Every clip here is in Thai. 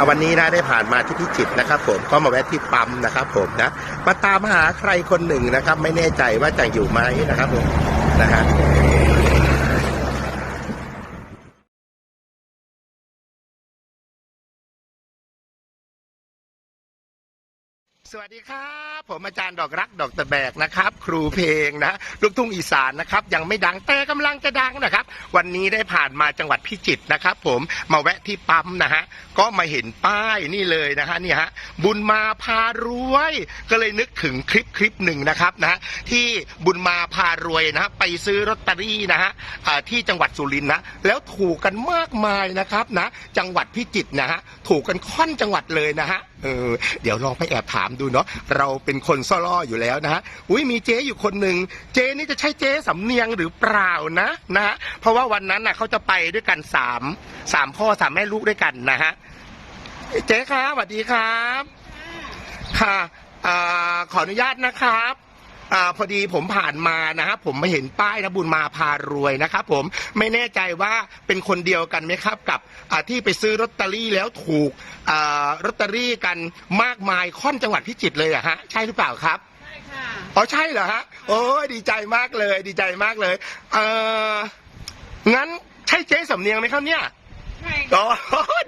อวันนี้นะได้ผ่านมาที่พิจิตรนะครับผมก็มาแวะที่ปั๊มนะครับผมนะมาตามหาใครคนหนึ่งนะครับ ไม่แน่ใจว่าจะอยู่ไหมนะครับผมนะฮะ สวัสดีครับ ผมอาจารย์ดอกรักดอกตะแบกนะครับ ครูเพลงนะลูกทุ่งอีสานนะครับ ยังไม่ดังแต่กำลังจะดังนะครับ วันนี้ได้ผ่านมาจังหวัดพิจิตรนะครับ ผมมาแวะที่ปั๊มนะฮะก็มาเห็นป้ายนี่เลยนะฮะนี่ฮะบุญมาพารวย ก็เลยนึกถึงคลิปคลิปหนึ่งนะครับนะที่บุญมาพารวยนะไปซื้อลอตเตอรี่นะฮะที่จังหวัดสุรินทร์นะแล้วถูกกันมากมายนะครับนะ จังหวัดพิจิตรนะฮะถูกกันค่อนจังหวัดเลยนะฮะเออเดี๋ยวลองไปแอบถามดูเนาะเราเป็นคนซ่อล่ออยู่แล้วนะฮะอุ้ยมีเจ๊อยู่คนหนึ่งเจ๊นี่จะใช่เจ๊สำเนียงหรือเปล่านะนะฮะเพราะว่าวันนั้นน่ะเขาจะไปด้วยกันสามสามพ่อสามแม่ลูกด้วยกันนะฮะเจ๊ครับสวัสดีครับ ค่ะขออนุญาตนะครับ อาพอดีผมผ่านมานะครับผมมาเห็นป้ายนะบุญมาพารวยนะครับผมไม่แน่ใจว่าเป็นคนเดียวกันไหมครับกับอ่าที่ไปซื้อลอตเตอรี่แล้วถูกอ่าลอตเตอรี่กันมากมายค่อนจังหวัดพิจิตรเลยอะฮะใช่หรือเปล่าครับ ใช่ค่ะ อ๋อใช่เหรอฮะโอ้ยดีใจมากเลย ดีใจมากเลย เอองั้นใช่เจ๊สำเนียงไหมครับเนี่ยใช่ อ๋อ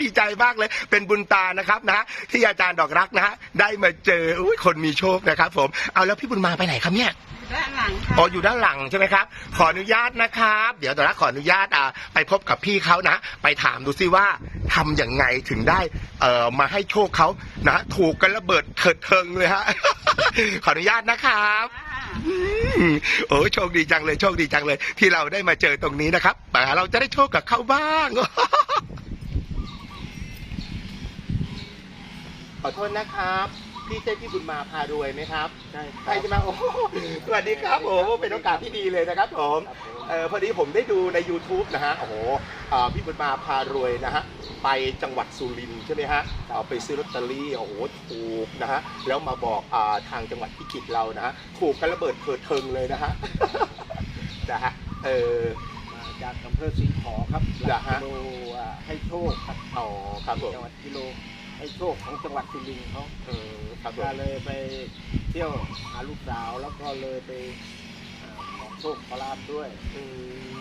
ดีใจมากเลย เป็นบุญตานะครับนะ ที่อาจารย์ดอกรักนะฮะได้มาเจออุ้ยคนมีโชคนะครับ ผมเอาแล้วพี่บุญมาไปไหนครับเนี่ยด้านหลังค่ะอ๋ออยู่ด้านหลังใช่ไหมครับ ขออนุญาตนะครับ เดี๋ยวดอกรักขออนุญาตอ่าไปพบกับพี่เขานะ ไปถามดูซิว่าทำอย่างไงถึงได้เอ่อมาให้โชคเขานะ ถูกกันระเบิดเถิดเทิงเลยฮะ ขออนุญาตนะครับค่ะอืม โอ้โชคดีจังเลยโชคดีจังเลย ที่เราได้มาเจอตรงนี้นะครับแต่เราจะได้โชคกับเขาบ้าง ขอโทษนะครับ พี่ใช่พี่บุญมาพารวยไหมครับใช่ใช่ใช่ไหมโอ้โหสวัสดีครับผมเป็นโอกาสที่ดีเลยนะครับผมเออพอดีผมได้ดูใน YouTube นะฮะโอ้โหอ่าพี่บุญมาพารวยนะฮะ ไปจังหวัดสุรินทร์ใช่ไหมฮะเอาไปซื้อลอตเตอรี่โอ้โหถูกนะฮะแล้วมาบอกอ่าทางจังหวัดพิจิตรเรานะฮะถูกกันระเบิดเถิดเทิงเลยนะฮะ นะฮะเออมาจากอำเภอสีขอครับเหรอฮะกิโลอ่าให้โชคครับอ๋อครับผมจังหวัดกิโลให้โชคของจังหวัดสุรินทร์เขาเออครับผก็มเลยไปเที่ยวหาลูกสาวแล้วก็เลยไปอ่าขอ โชคขอลาบด้วย อื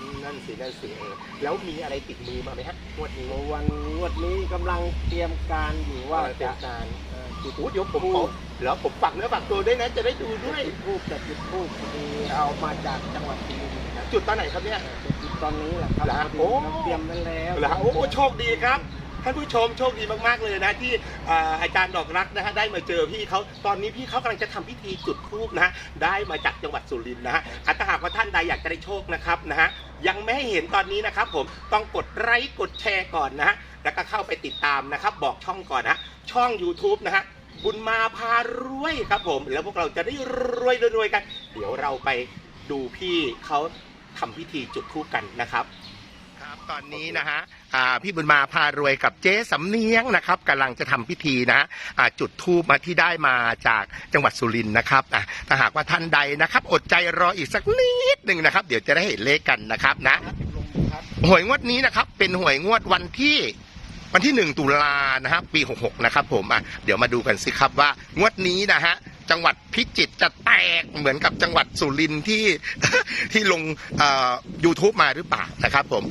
มนั่นสินั่นสิเออแล้วมีอะไรติดมือมาไหมฮะงวดนี้วันงวดนี้กำลังเตรียมการอยู่ว่าว่าเป็จะนการเอ่อจุดโอ้เดี๋ยวผมขอแล้วผมฝักเนื้อฝักตัวด้วยนะ จะได้ดูด้วย จุดทูบจะจุดทูบพอดีเอามาจากจังหวัดสุรินทร์นะจุดตอนไหนครับเนี่ยจะจุดตอนนี้แหละครับเหรอฮะพอดีโอ้เราเตรียมไว้แล้วเหรอฮะโอ้โชคดีครับ ท่านผู้ชมโชคดีมากๆเลยนะที่อ่าอาจารย์ดอกรักนะฮะได้มาเจอพี่เขาตอนนี้พี่เขากำลังจะทำพิธีจุดธูปนะฮะได้มาจากจังหวัดสุรินทร์นะฮะถ้าหากว่าท่านใดอยากจะได้โชคนะครับนะฮะยังไม่ให้เห็นตอนนี้นะครับ ผมต้องกดไลค์กดแชร์ก่อนนะฮะแล้วก็เข้าไปติดตามนะครับ บอกช่องก่อนนะช่อง YouTube นะฮะบุญมาพารวยครับผม แล้วพวกเราจะได้รวยรวยกัน เดี๋ยวเราไปดูพี่เขาทำพิธีจุดธูปกันนะครับ ครับตอนนี้นะฮะ พี่บุญมาพารวยกับเจ๊สำเนียงนะครับกำลังจะทำพิธีนะจุดทูบมาที่ได้มาจากจังหวัดสุรินทร์นะครับถ้าหากว่าท่านใดนะครับ อดใจรออีกสักนิดหนึ่งนะครับ เดี๋ยวจะได้เห็นเลขกันนะครับนะหวยงวดนี้นะครับ เป็นหวยงวดวันที่วันที่หนึ่งตุลานะครับปีหกหกนะครับผมอะเดี๋ยวมาดูกันสิครับว่างวดนี้นะฮะจังหวัดพิจิตรจะแตกเหมือนกับจังหวัดสุรินทร์ที่ที่ลงเอ่อ YouTube มาหรือเปล่านะครับผม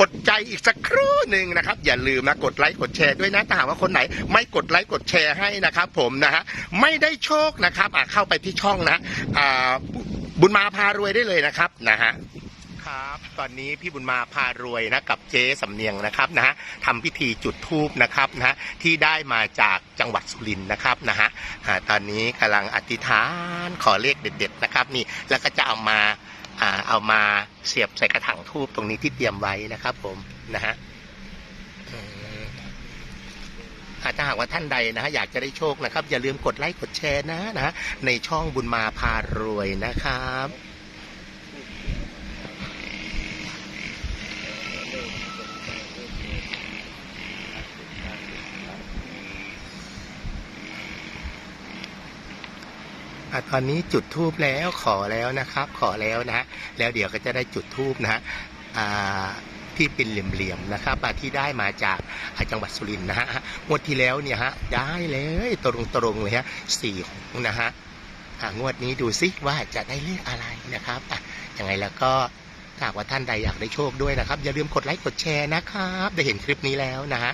อดใจอีกสักครู่หนึ่งนะครับ อย่าลืมนะกดไลค์กดแชร์ด้วยนะถ้าหากว่าคนไหน ไม่กดไลค์กดแชร์ให้นะครับ ผมนะฮะไม่ได้โชคนะครับอะเข้าไปที่ช่องนะอ่าบุญมาพารวยได้เลยนะครับนะฮะครับตอนนี้พี่บุญมาพารวยนะกับเจ๊สำเนียงนะครับนะฮะทำพิธีจุดธูปนะครับนะฮะที่ได้มาจากจังหวัดสุรินทร์นะครับนะฮะอ่าตอนนี้กำลังอธิษฐานขอเลขเด็ด ๆ นะครับ นี่แล้วก็จะเอามา เอามาเสียบใส่กระถางทูบตรงนี้ที่เตรียมไว้นะครับ ผมนะฮะอืมอ่าถ้าหากว่าท่านใดนะฮะอยากจะได้โชคนะครับ อย่าลืมกดไลค์กดแชร์นะนะในช่องบุญมาพารวยนะครับ อะตอนนี้จุดทูบแล้วขอแล้วนะครับ ขอแล้วนะฮะแล้วเดี๋ยวก็จะได้จุดทูบนะฮะที่เป็นเหลี่ยมๆนะครับอ่าที่ได้มาจากจังหวัดสุรินทร์นะฮะงวดที่แล้วเนี่ยฮะได้เลยตรงๆเลยฮะสี่หกนะฮะงวดนี้ดูซิว่าจะได้เลขอะไรนะครับยังไงแล้วก็ถ้าหากว่าท่านใดอยากได้โชคด้วยนะครับ อย่าลืมกดไลค์กดแชร์นะครับ ได้เห็นคลิปนี้แล้วนะฮะ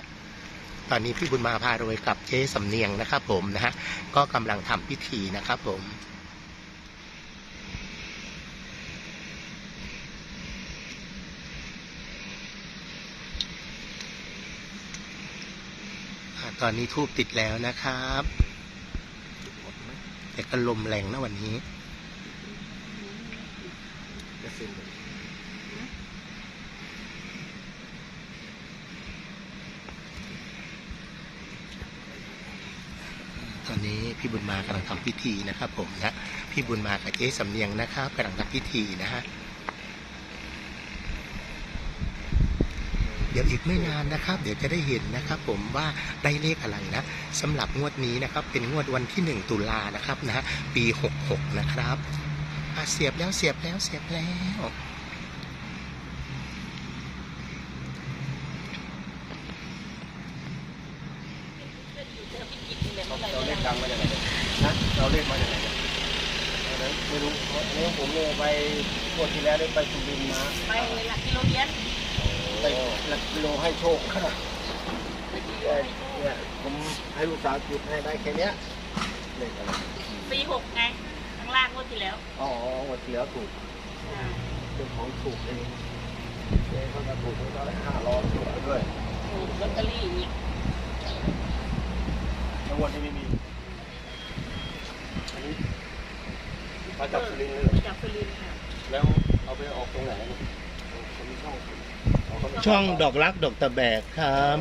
ตอนนี้พี่บุญมาพารวยกับเจ๊สำเนียงนะครับผมนะฮะก็กำลังทำพิธีนะครับผมตอนนี้ทูบติดแล้วนะครับแต่ก็ลมแรงนะวันนี้ จะสิ้ นี้พี่บุญมากำลังทำพิธีนะครับผมนะพี่บุญมากับเจ๊สำเนียงนะครับกำลังทำพิธีนะฮะเดี๋ยวอีกไม่นานนะครับ เดี๋ยวจะได้เห็นนะครับ ผมว่าได้เลขอะไรนะสำหรับงวดนี้นะครับ เป็นงวดวันที่ 1 ตุลานะครับนะฮะปี 66 นะครับเสียบแล้วเสียบแล้วเสียบแล้ว เราเลขดังมาจากไหนเนี่ยนะเราเลขมาจากไหนเนี่ยอันนั้นไม่รู้เพราะอั นนี้ผมเนี่ยไปงวดที่แล้วได้ไปสุรินทร์มาไปหลักกิโลเมตรไปหลักกิโลให้โชคเนี่ยเนี่ยผมให้ลูกสาวจุดให้ได้แค่เนี้ยเลขอะไรปีหกไงข้างล่างงวดที่แล้วอ๋อวันที่แล้วถูกเป็นของถูกเองเจ๊เขาก็ถูกเขาก็ได้ห้าร้อยด้วยถูกลอตเตอรี่เนี่ยแล้ววันที่ไม่มีอันนี้ มาจากสุรินทร์เลยเหรอจากสุรินทร์ค่ะแล้วเอาไปออกตรงไหนเนี่ยเขามีช่องเขาก็มีช่องดอกรักดอกตะแบกครับ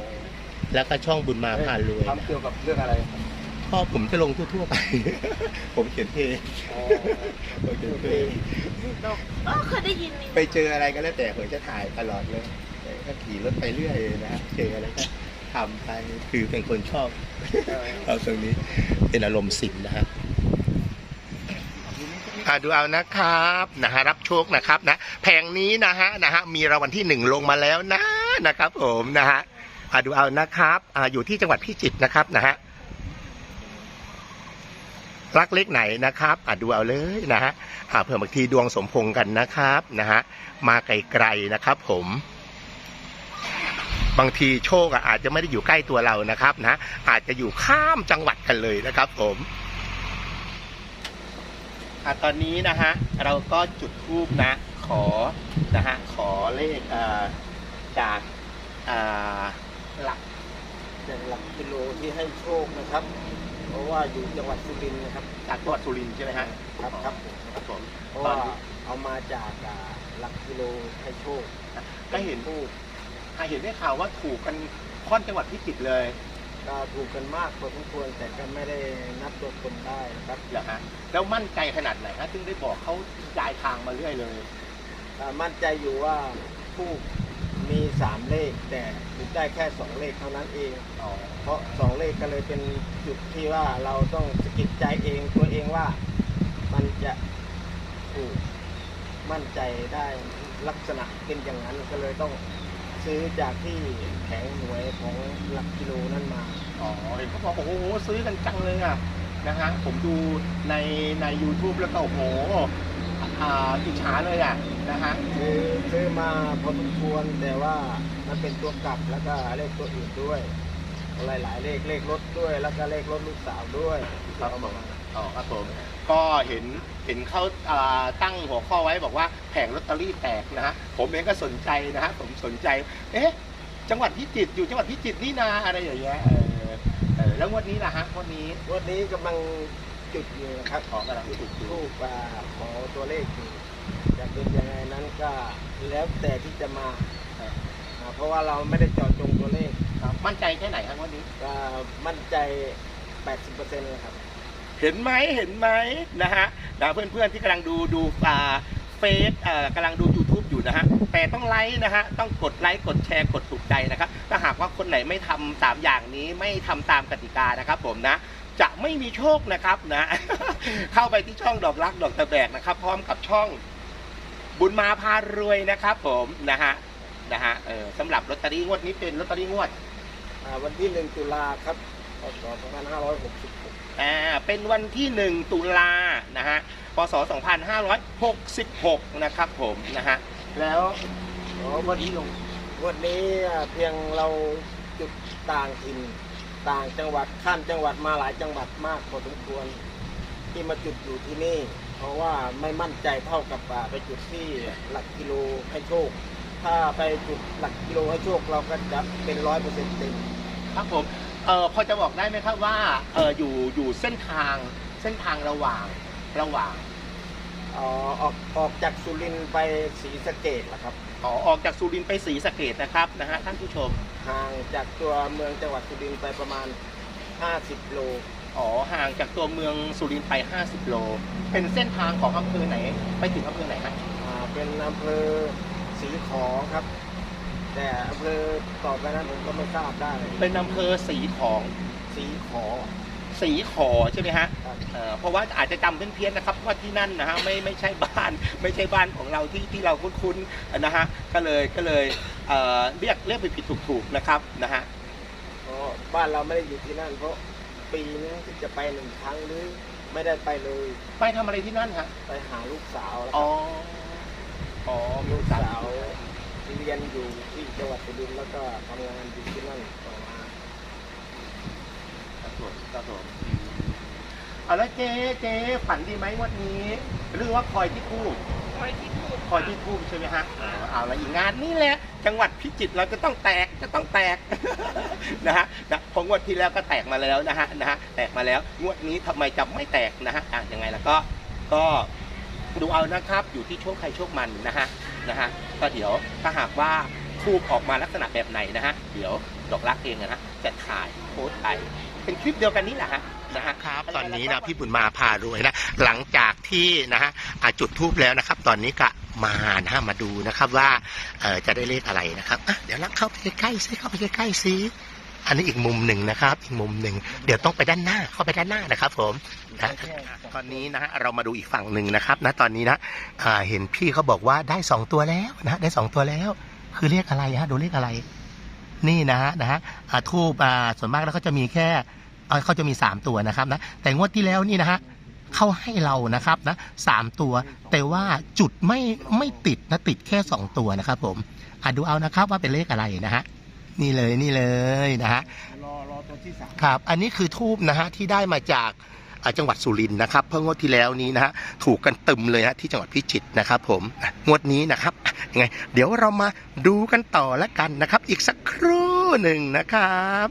แล้วก็ช่องบุญมาพารวยทำเกี่ยวกับเรื่องอะไรพ่อผมจะลงทั่วๆไป ผมเขียนเพลงอ๋อผมเขียนเพลง ดอกอ๋อเคยได้ยินนี่ไปเจออะไรก็แล้วแต่ผมจะถ่ายตลอดเลยก็ขี่รถไปเรื่อยนะเจออะไรก็ทำไปคือเป็นคนชอบเอาตรงนี้เป็นอารมณ์สินนะฮะ อะดูเอานะครับนะฮะรับโชคนะครับนะแผงนี้นะฮะนะฮะมีรางวัลที่หนึ่งลงมาแล้วนะนะครับ ผมนะฮะอะดูเอานะครับอ่าอยู่ที่จังหวัดพิจิตรนะครับนะฮะรักเล็กไหนนะครับอะดูเอาเลยนะฮะอ่าเผื่อบางทีดวงสมพงกันนะครับนะฮะมาไกลๆนะครับ ผมบางทีโชคอาจจะไม่ได้อยู่ใกล้ตัวเรานะครับนะอาจจะอยู่ข้ามจังหวัดกันเลยนะครับ ผม ตอนนี้นะฮะเราก็จุดทูบนะ ขอนะฮะขอเลขเอ่อจากอ่าหลักอย่างหลักกิโลที่ให้โชคนะครับ เพราะว่าอยู่จังหวัดสุรินทร์นะครับจากจังหวัดสุรินทร์ใช่ไหมฮะครับครับผมครับผมเพราะว่าเอามาจากอ่าหลักกิโลให้โชคก็เห็นทูบเห็นได้ข่าวว่าถูกกันค่อนจังหวัดพิจิตรเลย ก็ถูกกันมากพอสมควรแต่ก็ไม่ได้นับตัวคนได้นะครับเหรอฮะแล้วมั่นใจขนาดไหนฮะถึงได้บอกเขาย้ายทางมาเรื่อยเลยอ่ามั่นใจอยู่ว่าผู้มีสามเลข แต่ถูกได้แค่สองเลขเท่านั้นเอง อ๋อเพราะสองเลขก็เลยเป็นจุดที่ว่าเราต้องสะกิดใจเองตัวเองว่ามันจะถูกมั่นใจได้ลักษณะเป็นอย่างนั้นก็เลยต้อง ซื้อจากที่แผงหน่วยของหลักกิโลนั่นมา อ๋อเห็นเขาบอกโอ้โหซื้อกันจังเลยอะนะฮะผมดูในใน YouTube แล้วก็โอ้โหอ่าอิจฉาเลยอะนะฮะซื้อซื้อมาพอสมควรแต่ว่ามันเป็นตัวกลับแล้วก็เลขตัวอื่นด้วย หลายๆเลขเลขรถด้วย แล้วก็เลขรถลูกสาวด้วยที่เขาบอกมา อ๋อครับผมก็เห็นเห็นเขาอ่าตั้งหัวข้อไว้บอกว่าแผงลอตเตอรี่แตกนะฮะผมเองก็สนใจนะฮะผมสนใจเอ๊ะจังหวัดพิจิตรอยู่จังหวัดพิจิตรนี่นาอะไรอย่างเงี้ยเออเออแล้วงวดนี้นะฮะงวดนี้วันนี้กำลังจุดอยู่นะครับขอกำลังจุดอยู่รูปอ่าขอตัวเลขอยู่จะเป็นยังไงนั้นก็แล้วแต่ที่จะมาอ่าเพราะว่าเราไม่ได้เจาะจงตัวเลขครับมั่นใจแค่ไหนครับงวันนี้ก็มั่นใจ 80%เลยครับ เห็นไหมเห็นไหมนะฮะนะเพื่อนๆที่กำลังดูดูอ่าเฟซกำลังดู YouTube อยู่นะฮะ แต่ต้องไลค์นะฮะ ต้องกดไลค์ กดแชร์ กดถูกใจนะครับ ถ้าหากว่าคนไหนไม่ทำสามอย่างนี้ ไม่ทำตามกติกานะครับผมนะ จะไม่มีโชคนะครับนะ เข้าไปที่ช่องดอกรักดอกตะแบกนะครับ พร้อมกับช่อง บุญมาพารวยนะครับ ผมนะฮะ นะฮะ เออสำหรับลอตเตอรี่งวดนี้เป็นลอตเตอรี่งวด วันที่หนึ่งตุลาครับพศ2566 อ่าเป็นวันที่ 1 ตุลานะฮะพศ 2566 นะครับผมนะฮะแล้วอ๋อวันนี้ลงวันนี้อ่าเพียงเราจุดต่างถิ่นต่างจังหวัดข้ามจังหวัดมาหลายจังหวัดมากพอสมควรที่มาจุดอยู่ที่นี่ เพราะว่าไม่มั่นใจเท่ากับอ่าไปจุดที่หลักกิโลให้โชค ถ้าไปจุดหลักกิโลให้โชคเราก็จะเป็นร้อยเปอร์เซ็นต์เต็มครับผม เออพอจะบอกได้ไหมครับว่าเอออยู่อยู่เส้นทางเส้นทางระหว่างระหว่างอ๋อออกออกจากสุรินทร์ไปศรีสะเกดละครับ อ๋อออกจากสุรินทร์ไปศรีสะเกดนะครับนะฮะท่านผู้ชมห่างจากตัวเมืองจังหวัดสุรินทร์ไปประมาณ 50 โล อ๋อห่างจากตัวเมืองสุรินทร์ไป 50 โล เป็นเส้นทางของอำเภอไหน ไปถึงอำเภอไหนครับอ่าเป็นอำเภอศรีขอครับ แต่อำเภอต่อไปนั้นผมก็ไม่ทราบได้เป็นอำเภอสีของศรีขอ สีขอใช่ไหมฮะครับ เอ่อเพราะว่าอาจจะจำเพี้ยนๆนะครับว่าที่นั่นนะฮะไม่ไม่ใช่บ้าน ไม่ใช่บ้านของเราที่ที่เราคุ้นๆนะฮะก็เลยก็เลยเอ่อเรียกเรียกไปผิดถูกๆนะครับนะฮะเพราะบ้านเราไม่ได้อยู่ที่นั่น เพราะปีนึงที่จะไปหนึ่งครั้งหรือไม่ได้ไปเลยไปทำอะไรที่นั่นฮะไปหาลูกสาวแล้วอ๋คอรับอ๋อมีลูลูกกสาสาวว เรียนอยู่ที่จังหวัดสุรินทร์แล้วก็ทำงานอยู่ที่นั่นต่อมาครับผมครับผมเอาแล้วเจ๊เจ๊ฝันดีไหมงวันนี้ หรือว่าคอยที่พูดคอยที่พูดคอยที่พูดใช่ไหมฮะเออเอาละอีกงานนี่แหละจังหวัดพิจิตรเราจะต้องแตกจะต้องแตกนะฮะนะเพองวดที่แล้วก็แตกมาแล้วนะฮะนะฮะแตกมาแล้วงวดนี้ทำไมจะไม่แตกนะฮะอะยังไงแล้วก็ก็ดูเอานะครับอยู่ที่โชคใครโชคมันนะฮะนะฮะ ก็เดี๋ยวถ้าหากว่าทูบออกมาลักษณะแบบไหนนะฮะเดี๋ยวดอกรักเองนะฮะจะถ่ายโพสต์ไปเป็นคลิปเดียวกันนี่แหละฮะนะฮะครับตอนนี้นะพี่บุญมาพารวยนะหลังจากที่นะฮะอะจุดทูบแล้วนะครับ ตอนนี้ก็มานะฮะมาดูนะครับว่าเอ่อจะได้เลขอะไรนะครับอะเดี๋ยวลักเข้าไปใกล้ๆซิเข้าไปใกล้ๆซิ อันนี้อีกมุมหนึ่งนะครับ อีกมุมหนึ่งเดี๋ยวต้องไปด้านหน้าเข้าไปด้านหน้านะครับ ผมนะตอนนี้นะฮะเรามาดูอีกฝั่งหนึ่งนะครับนะตอนนี้นะเห็นพี่เขาบอกว่าได้สองตัวแล้วนะได้สองตัวแล้ว คือเลขอะไรฮะดูเลขอะไร นี่นะฮะนะฮะทูบส่วนมากแล้วเขาจะมีแค่เอ่อเขาจะมีสามตัวนะครับนะแต่งวดที่แล้วนี่นะฮะเขาให้เรานะครับนะสามตัว แต่ว่าจุดไม่ไม่ติดนะติดแค่สองตัวนะครับ ผมอะดูเอานะครับว่าเป็นเลขอะไรนะฮะ นี่เลยนี่เลยนะฮะรอรอตัวที่สามครับ อันนี้คือทูบนะฮะที่ได้มาจากอ่าจังหวัดสุรินทร์นะครับ เพิ่งงวดที่แล้วนี้นะฮะถูกกันตึมเลยฮะที่จังหวัดพิจิตรนะครับผมอะงวดนี้นะครับอะยังไง เดี๋ยวเรามาดูกันต่อแล้วกันนะครับ อีกสักครู่หนึ่งนะครับ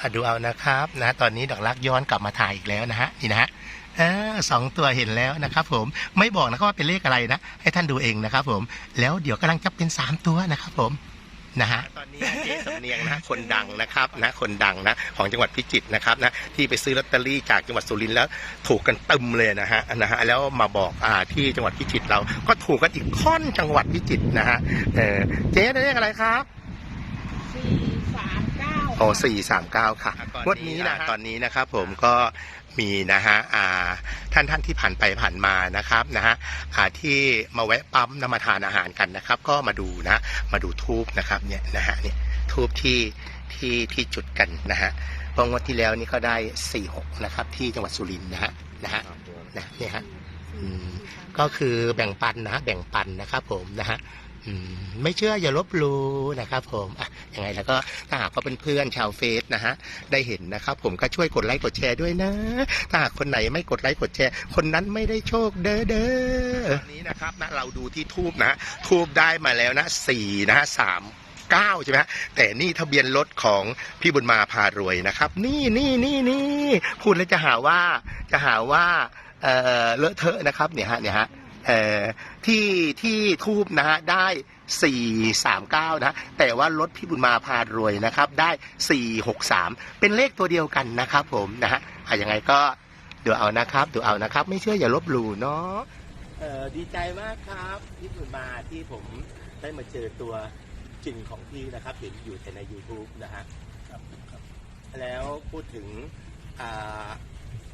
อะดูเอานะครับนะตอนนี้ดอกลักย้อนกลับมาถ่ายอีกแล้วนะฮะนี่นะฮะอ่าสองตัวเห็นแล้วนะครับผมไม่บอกนะครับว่าเป็นเลขอะไรนะ ให้ท่านดูเองนะครับผมแล้วเดี๋ยวกำลังจะเป็นสามตัวนะครับผม นะฮะตอนนี้เจ๊สำเนียงนะคนดังนะครับนะคนดังนะของจังหวัดพิจิตรนะครับนะที่ไปซื้อลอตเตอรี่จากจังหวัดสุรินทร์แล้วถูกกันตึมเลยนะฮะนะฮะแล้วมาบอกอ่าที่จังหวัดพิจิตรเราก็ถูกกันอีกค่อนจังหวัดพิจิตรนะฮะเออเจ๊ได้เลขอะไรครับสี่สามเก้า โอ้สี่สามเก้าค่ะงวันนี้นะตอนนี้นะครับผมก็มีนะฮะอ่าท่านท่านที่ผ่านไปผ่านมานะครับนะฮะอ่าที่มาแวะปั๊มนำมาทานอาหารกันนะครับ ก็มาดูนะมาดูทูบนะครับเนี่ยนะฮะเนี่ยทูบที่ที่ที่จุดกันนะฮะเพราะงวดที่แล้วนี่ก็ได้สี่หกนะครับ ที่จังหวัดสุรินทร์นะฮะนะฮะนะเนี่ยฮะอืมก็คือแบ่งปันนะฮะแบ่งปันนะครับผมนะฮะอืม ไม่เชื่ออย่าลบลู่นะครับ ผมอะยังไงแล้วก็ถ้าหากว่าเป็นเพื่อนชาวเฟซนะฮะได้เห็นนะครับ ผมก็ช่วยกดไลค์กดแชร์ด้วยนะ ถ้าหากคนไหนไม่กดไลค์กดแชร์ คนนั้นไม่ได้โชคเด้อเด้อตอนนี้นะครับนะเราดูที่ทูบนะทูบได้มาแล้วนะสี่นะฮะสามเก้าใช่ไหมแต่นี่ทะเบียนรถของพี่บุญมาพารวยนะครับ นี่นี่นี่นี่พูดแล้วจะหาว่าจะหาว่าเออเลอะเทอะนะครับเนี่ยฮะเนี่ยฮะ ที่ที่ทูบนะฮะได้ 439 นะแต่ว่ารถพี่บุญมาพารวยนะครับได้ 463 เป็นเลขตัวเดียวกันนะครับผมนะฮะอะยังไงก็ดูเอานะครับดูเอานะครับ ไม่เชื่ออย่าลบหลู่เนาะเออดีใจมากครับพี่บุญมาที่ผมได้มาเจอตัวจริงของพี่นะครับ เห็นอยู่แต่ใน YouTube นะฮะแล้วพูดถึงอ่า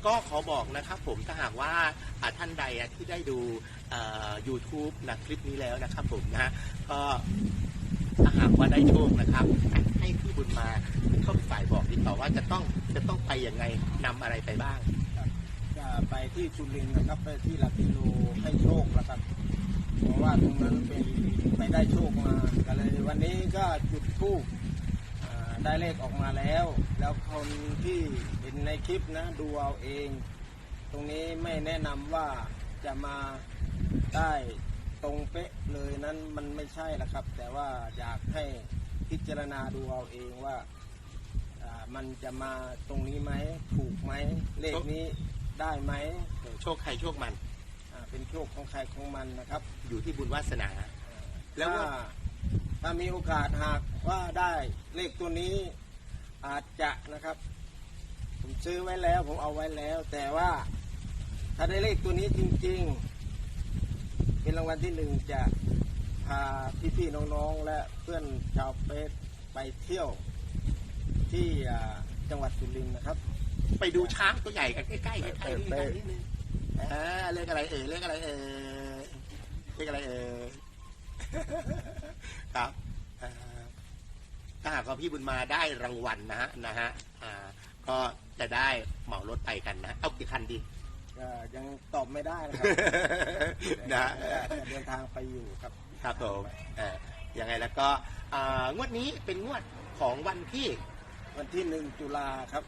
ก็ขอบอกนะครับผมถ้าหากว่าท่านใดที่ได้ดู YouTube นะคลิปนี้แล้วนะครับผมนะก็ถ้าหากว่าได้โชคนะครับ ให้พี่บุญมาเข้าฝ่ายบอกติดต่อว่าจะต้องจะต้องไปยังไงนำอะไรไปบ้างจะไปที่สุรินนะครับไปที่ลักกิโลให้โชคแล้วครับเพราะว่าตรงนั้นเป็นไปได้โชคมาก็เลย วันนี้ก็จุดทูบ ได้เลขออกมาแล้ว แล้วคนที่เห็นในคลิปนะ ดูเอาเอง ตรงนี้ไม่แนะนำว่าจะมาได้ตรงเป๊ะเลยนั้นมันไม่ใช่ละครับ แต่ว่าอยากให้พิจารณาดูเอาเองว่าอ่ามันจะมาตรงนี้ไหมถูกไหมเลขนี้ได้ไหมโชคใครโชคมันอ่าเป็นโชคของใครของมันนะครับ อยู่ที่บุญวาสนา แล้วถ้าว่า ถ้ามีโอกาสหากว่าได้เลขตัวนี้อาจจะนะครับ ผมซื้อไว้แล้ว ผมเอาไว้แล้ว แต่ว่าถ้าได้เลขตัวนี้จริง ๆ เป็นรางวัลที่หนึ่งจะพาพี่ๆน้องๆ และเพื่อนชาวเฟสไปเที่ยวที่อ่าจังหวัดสุรินทร์นะครับ ไปดูช้างตัวใหญ่กันใกล้ๆใกล้ๆใกล้ๆไปนิดนึงอ่าเลขอะไรเอ่ยเลขอะไรเอ่ยเลขอะไรเอ่ย ครับอ่าถ้าหากว่าพี่บุญมาได้รางวัลนะฮะนะฮะอ่าก็จะได้เหมารถไปกันนะ เอากี่คันดี ก็ยังตอบไม่ได้นะครับนะ แต่จะเดินทางไปอยู่ครับ ครับผมเอ่อยังไงแล้วก็อ่างวดนี้เป็นงวดของวันที่วันที่หนึ่งตุลาครับ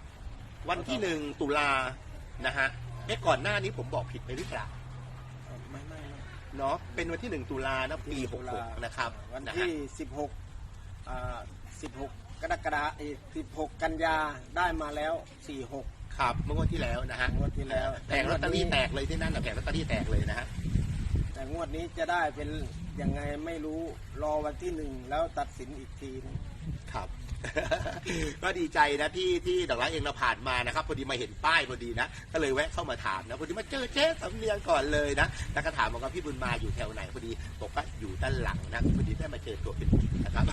วันที่หนึ่งตุลานะฮะเอ๊ะก่อนหน้านี้ผมบอกผิดไปหรือเปล่าไม่ไม่ไม่ เนาะเป็นวันที่หนึ่งตุลานะปีหกหกนะครับวันนะฮะที่สิบหกอ่าสิบหกกรกฎาคมสิบหกกันยาได้มาแล้วสี่หกครับเมื่องวดที่แล้วนะฮะงวดที่แล้ว แผงลอตเตอรี่แตกเลยที่นั่นนะแผงลอตเตอรี่แตกเลยนะฮะแต่งวดนี้จะได้เป็นยังไงไม่รู้รอวันที่หนึ่งแล้วตัดสินอีกทีนึงครับ ก็ดีใจนะที่ที่ดอกรักเองเราผ่านมานะครับพอดีมาเห็นป้ายพอดีนะก็เลยแวะเข้ามาถามนะพอดีมาเจอเจ๊สำเนียงก่อนเลยนะแล้วก็ถามบอกว่าพี่บุญมาอยู่แถวไหนพอดีบอกว่าอยู่ด้านหลังนะพอดีได้มาเจอตัวเป็นๆนะครับ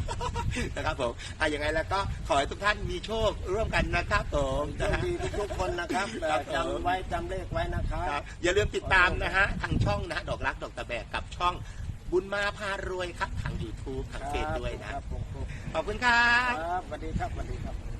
นะครับผมอะยังไงแล้วก็ขอให้ทุกท่านมีโชคร่วมกันนะครับผมโชนะคฮะดีทุกๆคนนะครับครับจำไว้จำเลขไว้นะครับครับ อย่าลืมติดตามนะฮะทางช่องนะฮะดอกรักดอกตะแบกกับช่องบุญมาพารวยครับทาง YouTube ทางเฟซด้วยนะครับผม ขอบคุณครับ ครับสวัสดีครับสวัสดีครับ